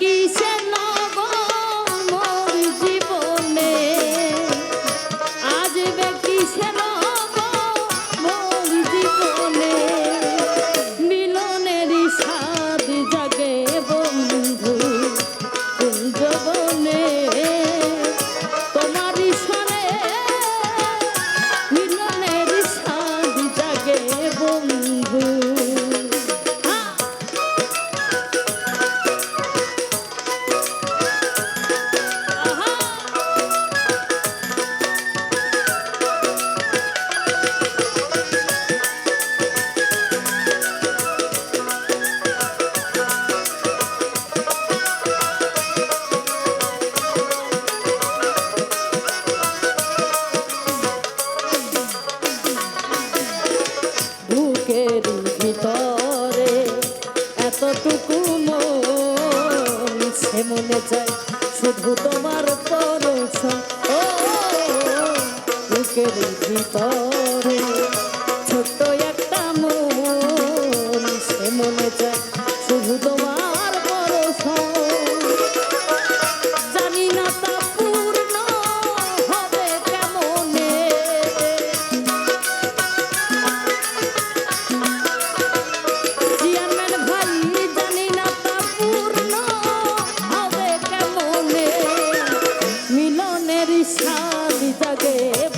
Исей. এতটুকু মন সে মনে চায় শুধু তোমার পরশন ভিতরে ছোট্ট একটা মন সে মনে চায় শুধু তোমার স্বাদ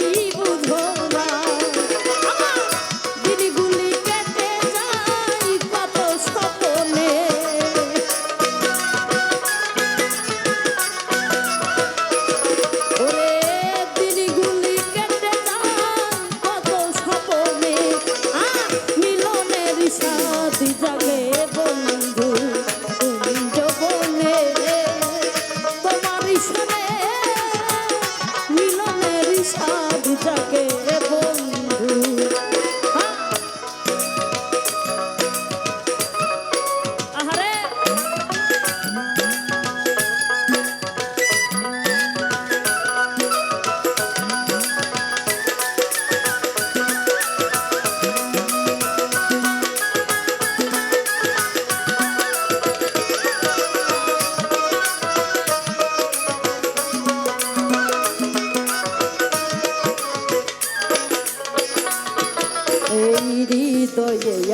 Shaka.